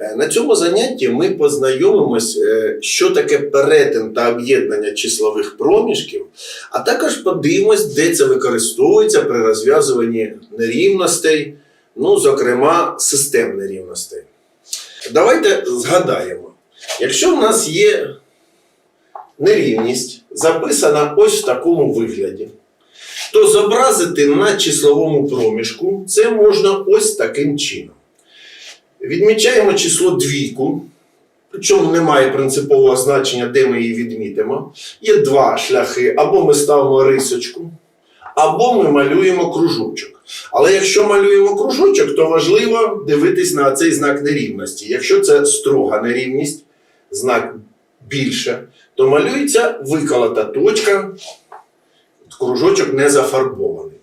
Е, На цьому занятті ми познайомимось, е, що таке перетин та об'єднання числових проміжків, а також подивимось, де це використовується при розв'язуванні нерівностей, ну, зокрема, систем нерівностей. Давайте згадаємо, якщо в нас є нерівність, записана ось в такому вигляді, то зобразити на числовому проміжку це можна ось таким чином. Відмічаємо число двійку, причому немає принципового значення, де ми її відмітимо. Є два шляхи: або ми ставимо рисочку, або ми малюємо кружочок. Але якщо малюємо кружочок, то важливо дивитись на цей знак нерівності. Якщо це строга нерівність, знак більше, то малюється виколота точка, кружочок не зафарбований.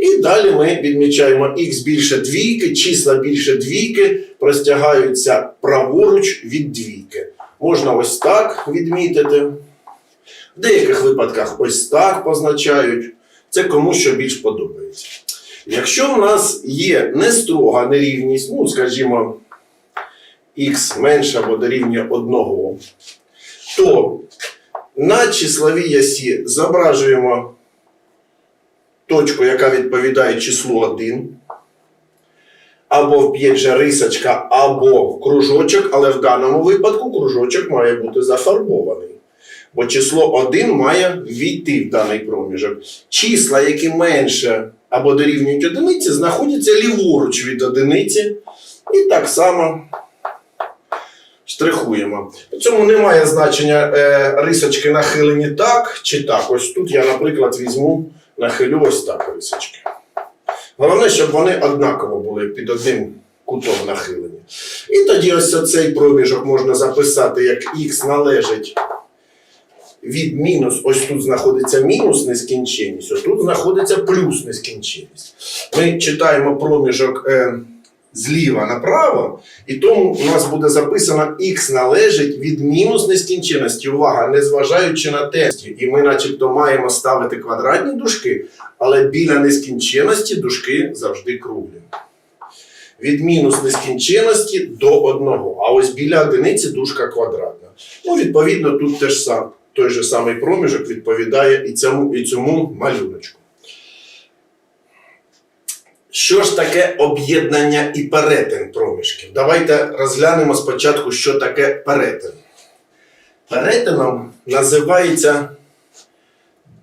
І далі ми відмічаємо х більше двійки, числа більше двійки простягаються праворуч від двійки. Можна ось так відмітити. В деяких випадках ось так позначають. Це кому що більш подобається. Якщо в нас є нестрога нерівність, ну, скажімо, х менше або дорівнює 1, то на числовій ясі зображуємо точку, яка відповідає числу 1, або вб'є же рисочка, або кружочок, але в даному випадку кружочок має бути зафарбований. Бо число 1 має війти в даний проміжок. Числа, які менше або дорівнюють одиниці, знаходяться ліворуч від одиниці. І так само штрихуємо. При цьому немає значення е, рисочки нахилені так чи так. Ось тут я, наприклад, візьму, нахилю ось так рисочки. Головне, щоб вони однаково були під одним кутом нахилені. І тоді ось цей проміжок можна записати, як х належить від мінус, ось тут знаходиться мінус нескінченність, ось тут знаходиться плюс нескінченність. Ми читаємо проміжок е, зліва направо, і тому у нас буде записано х належить від мінус нескінченності. Увага, незважаючи на те, і ми начебто маємо ставити квадратні дужки, але біля нескінченності дужки завжди круглі. Від мінус нескінченності до одного. А ось біля одиниці дужка квадратна. Ну, відповідно, тут теж сам, той же самий проміжок відповідає і цьому, і цьому малюночку. Що ж таке об'єднання і перетин проміжків? Давайте розглянемо спочатку, що таке перетин. Перетином називається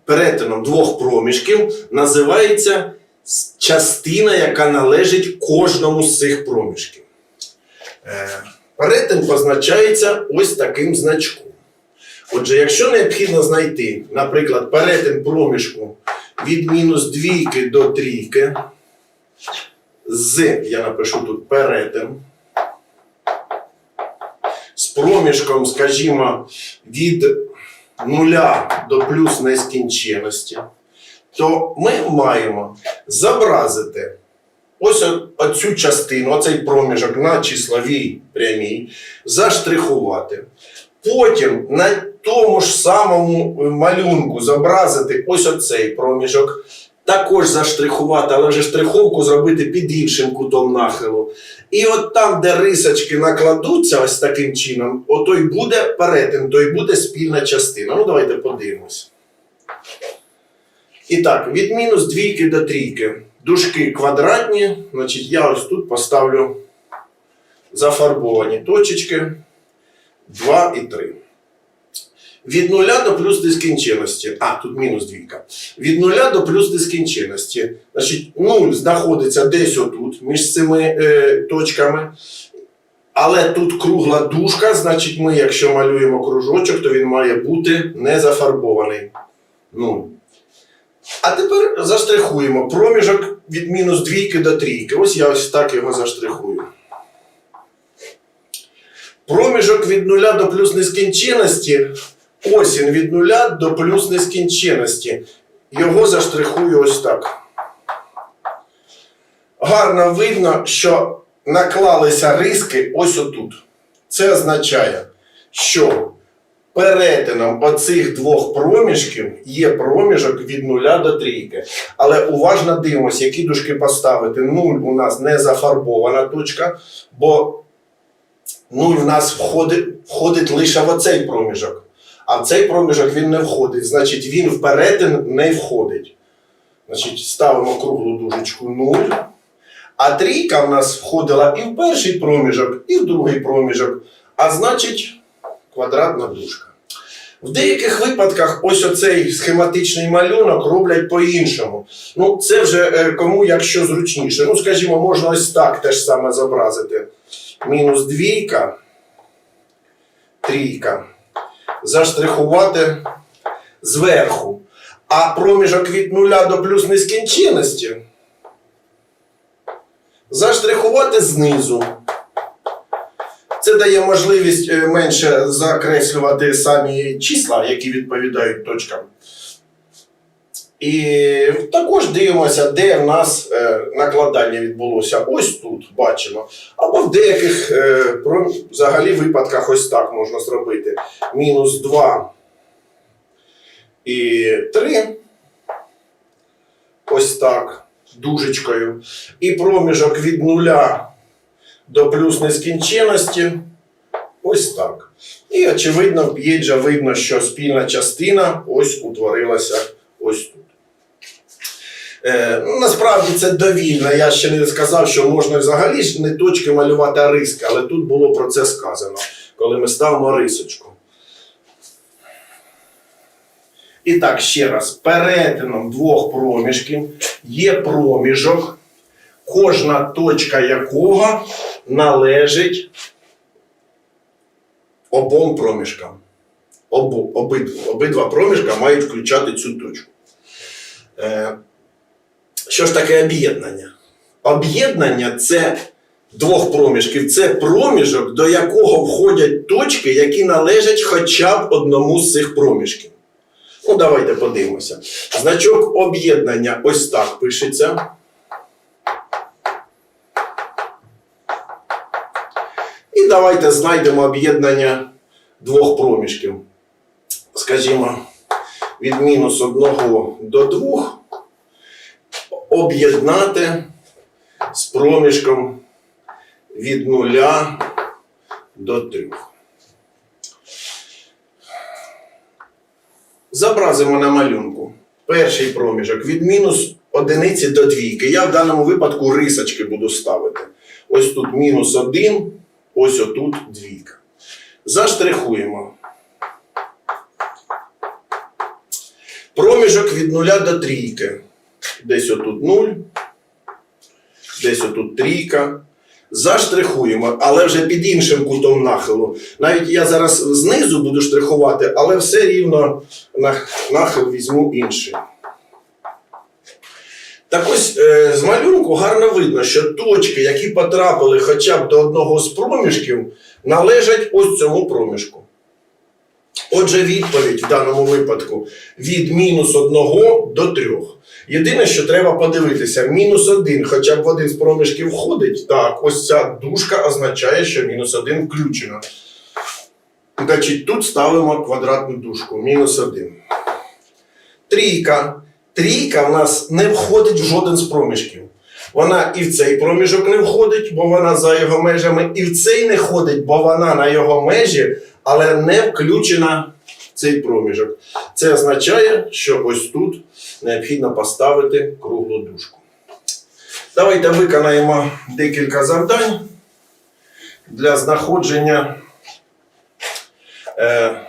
перетином двох проміжків називається частина, яка належить кожному з цих проміжків. Е, Перетин позначається ось таким значком. Отже, якщо необхідно знайти, наприклад, перетин проміжку від мінус двійки до трійки, з, я напишу тут перетин, з проміжком, скажімо, від нуля до плюс нескінченності, то ми маємо зобразити ось оцю частину, оцей проміжок на числовій прямій, заштрихувати. Потім на тому ж самому малюнку зобразити ось оцей проміжок, також заштрихувати, але вже штриховку зробити під іншим кутом нахилу. І от там, де рисочки накладуться ось таким чином, ото й буде перетин, то й буде спільна частина. Ну, давайте подивимось. І так, від мінус двійки до трійки. Дужки квадратні, значить, я ось тут поставлю зафарбовані точечки 2 і 3. Від нуля до плюс нескінченності. А, тут мінус двійка. Від нуля до плюс нескінченності. Значить, 0 знаходиться десь отут, між цими е, точками. Але тут кругла дужка, значить, ми, якщо малюємо кружочок, то він має бути не зафарбований. Ну. А тепер заштрихуємо проміжок від мінус двійки до трійки. Ось я ось так його заштрихую. Проміжок від нуля до плюс нескінченності. Ось він від нуля до плюс нескінченності. Його заштрихую ось так. Гарно видно, що наклалися риски ось отут. Це означає, що перетином оцих двох проміжків є проміжок від нуля до трійки. Але уважно дивимося, які дужки поставити. Нуль у нас не зафарбована точка, бо 0 в нас входить, входить лише в оцей проміжок. А в цей проміжок він не входить. Значить, він в перетин не входить. Значить, ставимо круглу дужечку 0. А трійка в нас входила і в перший проміжок, і в другий проміжок. А значить, квадратна дужка. В деяких випадках ось оцей схематичний малюнок роблять по-іншому. Ну, це вже е, кому якщо зручніше. Ну, скажімо, можна ось так теж саме зобразити. Мінус двійка, трійка. Заштрихувати зверху. А проміжок від нуля до плюс нескінченності заштрихувати знизу. Це дає можливість е, менше закреслювати самі числа, які відповідають точкам. І також дивимося, де в нас е, накладання відбулося. Ось тут бачимо. Або в деяких е, взагалі випадках ось так можна зробити. Мінус 2 і 3. Ось так, дужечкою. І проміжок від нуля до плюс нескінченності. Ось так. І очевидно, в п'єджа видно, що спільна частина ось утворилася ось тут. Е, ну, насправді це довільно. Я ще не сказав, що можна взагалі ж не точки малювати, а риски, але тут було про це сказано, коли ми ставимо рисочку. І так, ще раз, перетином двох проміжків є проміжок, кожна точка якого належить обом проміжкам. Обу, обидва, обидва проміжка мають включати цю точку. Що ж таке об'єднання? Об'єднання це двох проміжків. Це проміжок, до якого входять точки, які належать хоча б одному з цих проміжків. Ну, давайте подивимося. Значок об'єднання ось так пишеться. І давайте знайдемо об'єднання двох проміжків. Скажімо, від мінус 1 до 2 об'єднати з проміжком від 0 до 3. Зобразимо на малюнку. Перший проміжок від мінус одиниці до двійки. Я в даному випадку рисочки буду ставити. Ось тут мінус 1, ось отут двійка. Заштрихуємо. Проміжок від 0 до трійки. Десь отут 0, десь отут трійка. Заштрихуємо, але вже під іншим кутом нахилу. Навіть я зараз знизу буду штрихувати, але все рівно нахил візьму інший. Так ось е, з малюнку гарно видно, що точки, які потрапили хоча б до одного з проміжків, належать ось цьому проміжку. Отже, відповідь в даному випадку від мінус 1 до 3. Єдине, що треба подивитися, мінус 1 хоча б в один з проміжків входить. Так, ось ця дужка означає, що мінус 1 включено. Значить, тут ставимо квадратну дужку. Мінус 1. Трійка. Трійка в нас не входить в жоден з проміжків. Вона і в цей проміжок не входить, бо вона за його межами, і в цей не ходить, бо вона на його межі, але не включена в цей проміжок. Це означає, що ось тут необхідно поставити круглу дужку. Давайте виконаємо декілька завдань для знаходження. Е,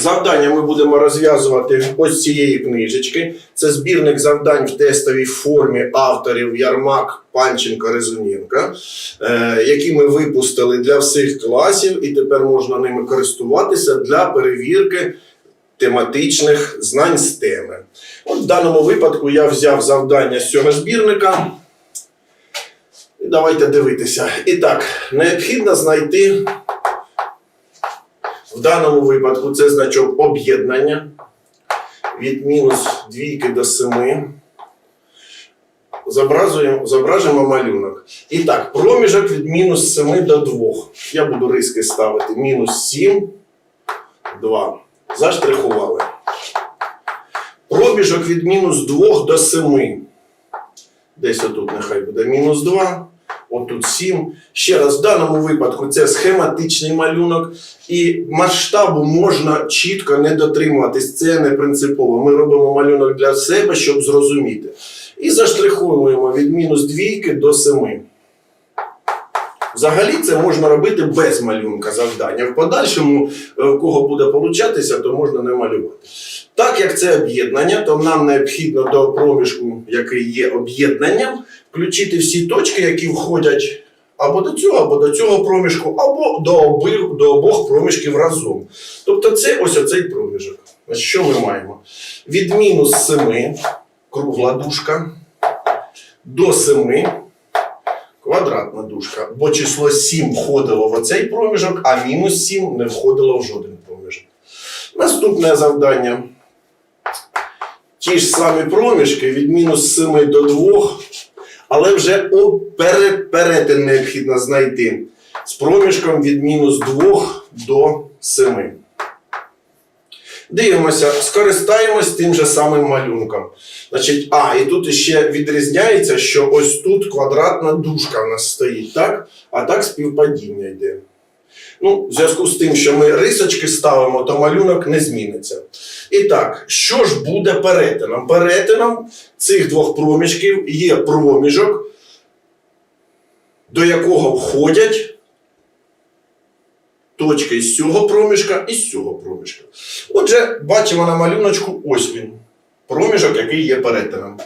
Завдання ми будемо розв'язувати ось цієї книжечки. Це збірник завдань в тестовій формі авторів Ярмак, Панченко, Резуненко, е, які ми випустили для всіх класів, і тепер можна ними користуватися для перевірки тематичних знань з теми. От в даному випадку я взяв завдання з цього збірника. Давайте дивитися. І так, необхідно знайти. Даному випадку це значок об'єднання від мінус двійки до 7. Зобразуємо, зображуємо малюнок. І так, проміжок від мінус 7 до 2. Я буду риски ставити. Мінус 7, 2. Заштрихували. Проміжок від мінус 2 до 7. Десь отут нехай буде мінус 2. Отут 7. Ще раз, в даному випадку це схематичний малюнок, і масштабу можна чітко не дотримуватись. Це не принципово. Ми робимо малюнок для себе, щоб зрозуміти. І заштриховуємо від мінус двійки до 7. Взагалі це можна робити без малюнка завдання. В подальшому, е, в кого буде получатися, то можна не малювати. Так як це об'єднання, то нам необхідно до проміжку, який є об'єднанням, включити всі точки, які входять або до цього, або до цього проміжку, або до обох, до обох проміжків разом. Тобто це ось оцей проміжок. Що ми маємо? Від мінус 7 кругла дужка до 7 квадратна дужка. Бо число 7 входило в оцей проміжок, а мінус 7 не входило в жоден проміжок. Наступне завдання. Ті ж самі проміжки від мінус 7 до 2, але вже перетин необхідно знайти з проміжком від мінус 2 до 7. Дивимося, скористаємось тим же самим малюнком. Значить, а, і тут ще відрізняється, що ось тут квадратна дужка в нас стоїть, так? А так співпадіння йде. Ну, в зв'язку з тим, що ми рисочки ставимо, то малюнок не зміниться. І так, що ж буде перетином? Перетином цих двох проміжків є проміжок, до якого входять точки з цього проміжка і з цього проміжка. Отже, бачимо на малюночку ось він. Проміжок, який є перетином.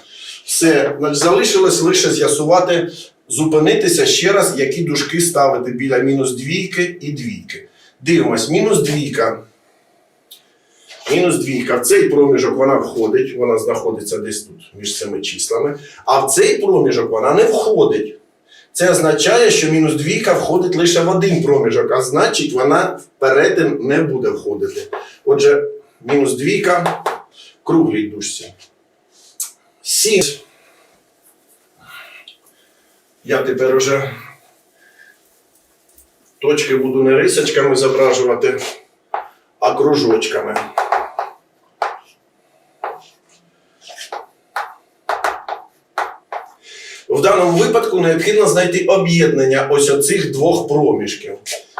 Все, залишилось лише з'ясувати, зупинитися ще раз, які дужки ставити біля мінус двійки і двійки. Дивимось, мінус двійка. Мінус двійка. В цей проміжок вона входить, вона знаходиться десь тут між цими числами. А в цей проміжок вона не входить. Це означає, що мінус двійка входить лише в один проміжок, а значить, вона в перетин не буде входити. Отже, мінус двійка круглій дужці. Сім. Я тепер уже точки буду не рисочками зображувати, а кружочками. В даному випадку необхідно знайти об'єднання ось оцих двох проміжків.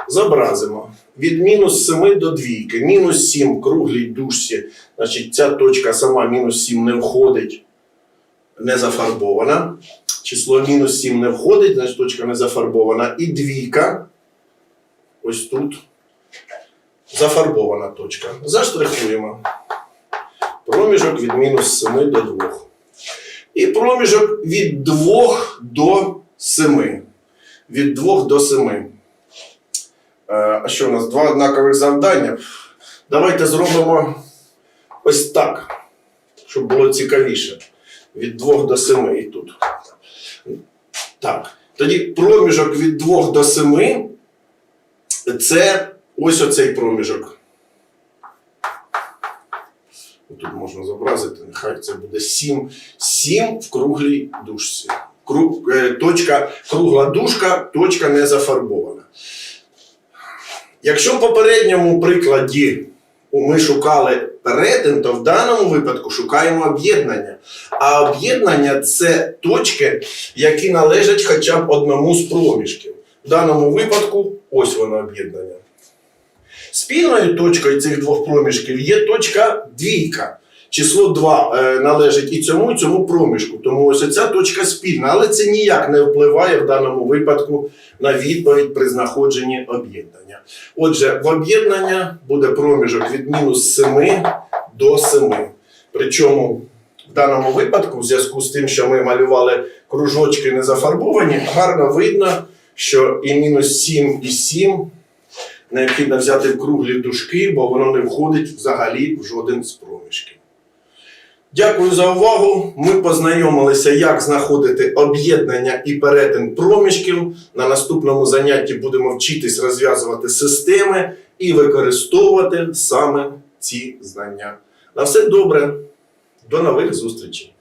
Зобразимо. Від мінус 7 до двійки. Мінус 7 круглій дужці. Значить, ця точка сама мінус 7 не входить, не зафарбована. Число мінус 7 не входить, значить точка не зафарбована. І двійка. Ось тут. Зафарбована точка. Заштрихуємо. Проміжок від мінус 7 до 2. І проміжок від 2 до 7. Від 2 до 7. Е, А що у нас? Два однакових завдання. Давайте зробимо ось так, щоб було цікавіше. Від 2 до 7 і тут. Так. Тоді проміжок від 2 до 7 це ось оцей проміжок. Тут можна зобразити, нехай це буде 7. 7 в круглій дужці. Круг, е, точка, кругла дужка, точка не зафарбована. Якщо в попередньому прикладі ми шукали перетин, то в даному випадку шукаємо об'єднання. А об'єднання це точки, які належать хоча б одному з проміжків. В даному випадку ось воно об'єднання. Спільною точкою цих двох проміжків є точка двійка. Число 2 е, належить і цьому, і цьому проміжку. Тому ось ця точка спільна, але це ніяк не впливає в даному випадку на відповідь при знаходженні об'єднання. Отже, в об'єднання буде проміжок від мінус 7 до 7. Причому в даному випадку, в зв'язку з тим, що ми малювали кружочки не зафарбовані, гарно видно, що і мінус 7, і 7 необхідно взяти в круглі дужки, бо воно не входить взагалі в жоден з проміжків. Дякую за увагу. Ми познайомилися, як знаходити об'єднання і перетин проміжків. На наступному занятті будемо вчитись розв'язувати системи і використовувати саме ці знання. На все добре, до нових зустрічей!